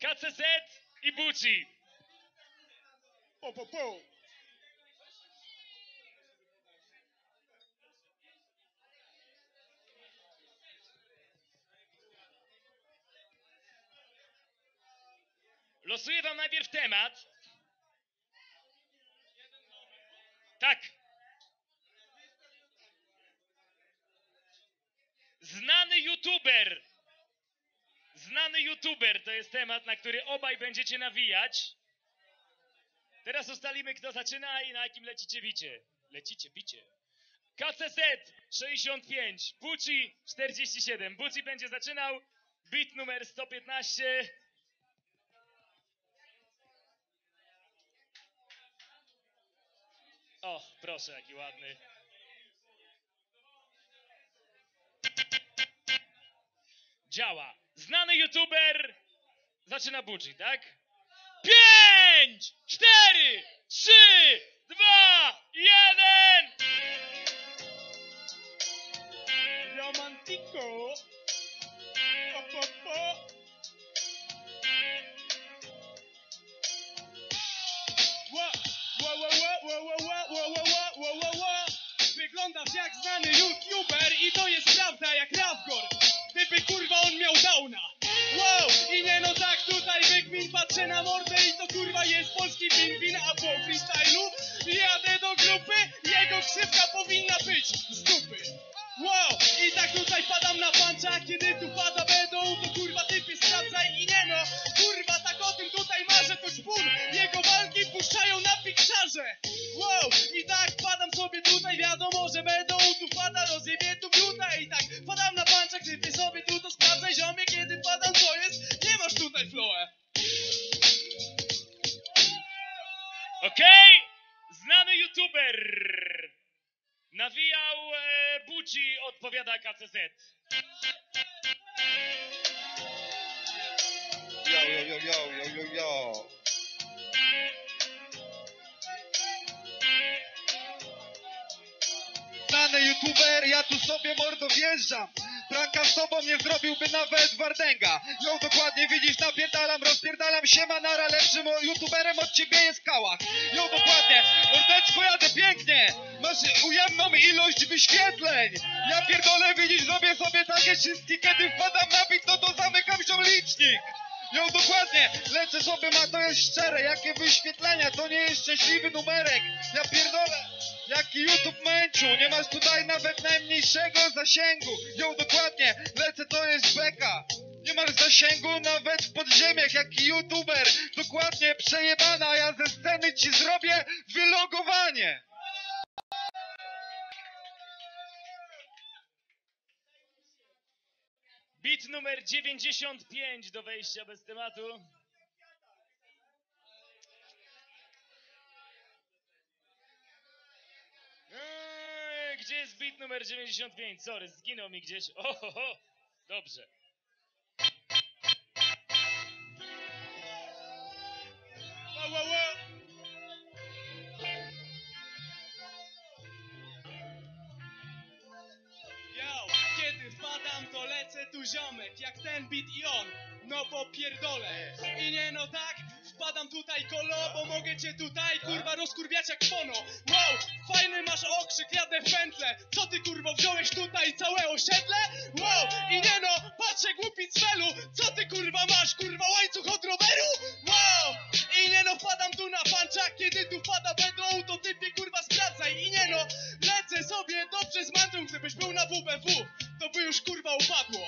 KCZ i Buci. Po, po, po. Losuję wam najpierw temat. Tak. Znany youtuber. Znany youtuber to jest temat, na który obaj będziecie nawijać. Teraz ustalimy, kto zaczyna i na jakim lecicie bicie. Lecicie bicie. KCZ 65, Buci 47. Buci będzie zaczynał. Bit numer 115. O, proszę, jaki ładny. Działa. Znany youtuber zaczyna budzi, tak? Pięć, cztery, trzy, dwa, jeden. Tutaj wykmin patrzę na mordę i to kurwa jest polski pingwin, a po freestylu jadę do grupy, jego krzywka powinna być z dupy. Wow, i tak tutaj padam na pancza, odpowiada KCZ. Yo, yo, yo, yo, yo, yo, yo. Znany youtuber, ja tu sobie mordo wjeżdżam. Pranka z tobą nie zrobiłby nawet Wardęga. Ją dokładnie widzisz, napierdalam, rozpierdalam się manara, lepszym youtuberem od ciebie jest kałach. Ją dokładnie, mordeczko jadę pięknie. Masz ujemną ilość wyświetleń. Ja pierdolę, widzisz, robię sobie takie czystki, kiedy wpadam na bit, no to zamykam się licznik. Ją dokładnie, lecę sobie ma, to jest szczere, jakie wyświetlenia, to nie jest szczęśliwy numerek. Ja pierdolę, jaki YouTube męciu, nie masz tutaj nawet najmniejszego zasięgu. Ją dokładnie, lecę, to jest beka. Nie masz zasięgu nawet w podziemiach, jaki YouTuber. Dokładnie, przejebana, ja ze sceny ci zrobię wylogowanie. Bit numer 95 do wejścia bez tematu. Gdzie jest bit numer 95? Sorry, zginął mi gdzieś. Ohoho, dobrze. Ła, ła. Yo, kiedy wpadam, to lecę tu ziomek, jak ten beat i on, no bo pierdolę. I nie no tak, wpadam tutaj kolo, bo mogę cię tutaj kurwa rozkurwiać jak pono. Wow, fajny masz Co ty kurwo wziąłeś tutaj całe osiedle? Wow, i nie no, patrzę głupi cwelu, co ty kurwa masz, kurwa łańcuch od roweru? Wow, i nie no, wpadam tu na pancza, kiedy tu wpada będą, to typie kurwa sprawdzaj. I nie no, lecę sobie dobrze z mantrą, gdybyś był na WBW, to by już kurwa upadło.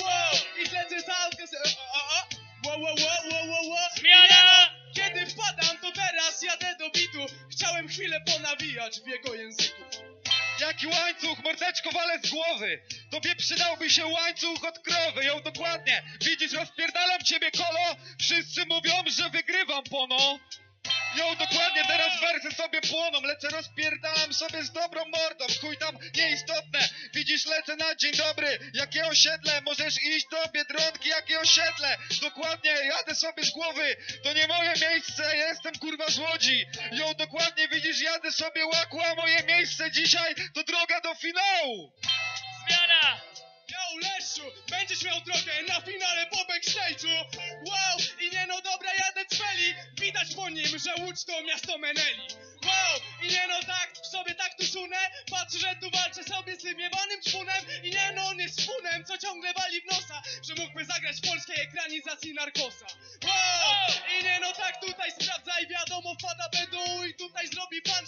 Wow, i lecę za se- a. Wow, wow, wow, wow, wow, wow. Zmiana! no, kiedy wpadam, to teraz jadę do bitu. Chciałem chwilę ponawijać w jego języku. Jaki łańcuch, mordeczko wale z głowy? Tobie przydałby się łańcuch od krowy. Ją dokładnie, widzisz, rozpierdalam ciebie kolo. Wszyscy mówią, że wygrywam pono. Ją dokładnie, teraz wersy sobie płoną. Lecę, rozpierdalam sobie z dobrą mordą. Chuj tam, nieistotne. Widzisz, lecę na dzień dobry. Jakie osiedle, możesz iść do Biedronki Jakie osiedle, dokładnie, jadę sobie z głowy. To nie moje miejsce, jestem kurwa z Łodzi. Ją dokładnie, widzisz, jadę sobie łakła Moje miejsce dzisiaj to droga do finału Zmiana! Yo, Leszczu, będziesz miał drogę na finale po backstage'u Wow, i nie że Łódź to miasto Meneli. Wow, i nie no tak, w sobie tak tu szunę, patrzę, że tu walczę sobie z tym jebanym czpunem i nie no on jest szpunem, co ciągle wali w nosa, że mógłby zagrać w polskiej ekranizacji narkosa. Wow, i nie no tak tutaj sprawdza i wiadomo wpada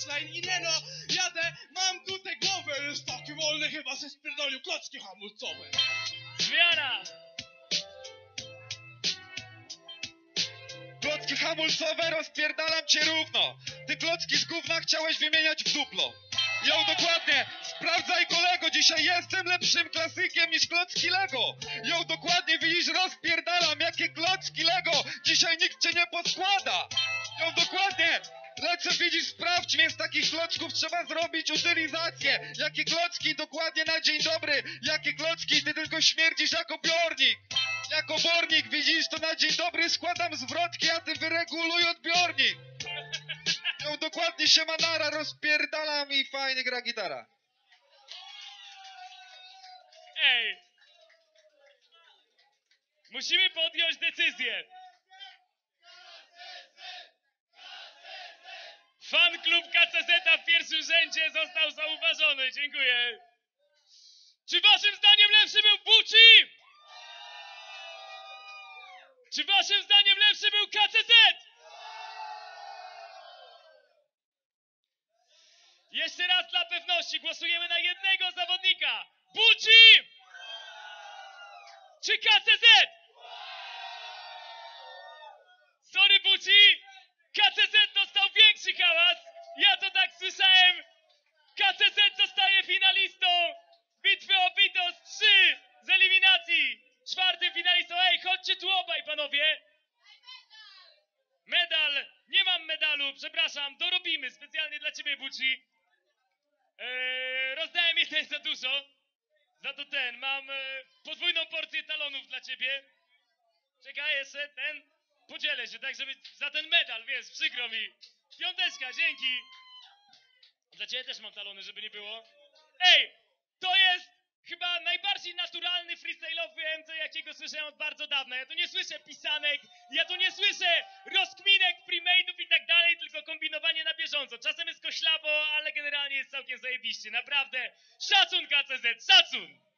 punchline i nie no, jadę, mam tutaj głowę, jest taki wolny, chyba se spierdolił klocki hamulcowe. Zmiana! Klocki hamulcowe, rozpierdalam cię równo. Ty klocki z gówna chciałeś wymieniać w duplo. Ją dokładnie, sprawdzaj kolego, dzisiaj jestem lepszym klasykiem niż klocki Lego. Ją dokładnie widzisz, rozpierdalam, jakie klocki Lego, dzisiaj nikt cię nie poskłada. Dokładnie, lecę widzisz, sprawdź mnie, z takich klocków trzeba zrobić utylizację. Jakie klocki, dokładnie na dzień dobry, jakie klocki, ty tylko śmierdzisz jako biornik. Jako bornik, widzisz, to na dzień dobry składam zwrotki, a ty wyreguluj odbiornik. Ją dokładnie się manara, rozpierdalam i fajnie gra gitara. Ej! Musimy podjąć decyzję. Fan klub KCZ w pierwszym rzędzie został zauważony. Dziękuję. Czy waszym zdaniem lepszy był Buci? Czy waszym zdaniem lepszy był KCZ? Jeszcze raz dla pewności głosujemy na jednego zawodnika. Buci! Czy KCZ? Sorry Buci, KCZ dostał większy Ja to tak słyszałem. KCZ zostaje finalistą bitwy o Pitos 3 z eliminacji. Czwartym finalistą. Ej, chodźcie tu obaj panowie. Medal. Nie mam medalu, przepraszam. Dorobimy specjalnie dla ciebie Buci. Eee, rozdałem jeden za dużo. Za to ten. Mam e, podwójną porcję talonów dla ciebie. Czekaj, jeszcze ten. Podzielę się, tak żeby za ten medal, wiesz, przykro mi. Piąteczka, dzięki. Dla ciebie też mam talony, żeby nie było. Ej, to jest chyba najbardziej naturalny freestyle'owy MC, jakiego słyszałem od bardzo dawna. Ja tu nie słyszę pisanek, ja tu nie słyszę rozkminek, premade'ów i tak dalej, tylko kombinowanie na bieżąco. Czasem jest koślawo, ale generalnie jest całkiem zajebiście. Naprawdę, szacun KCZ, szacun!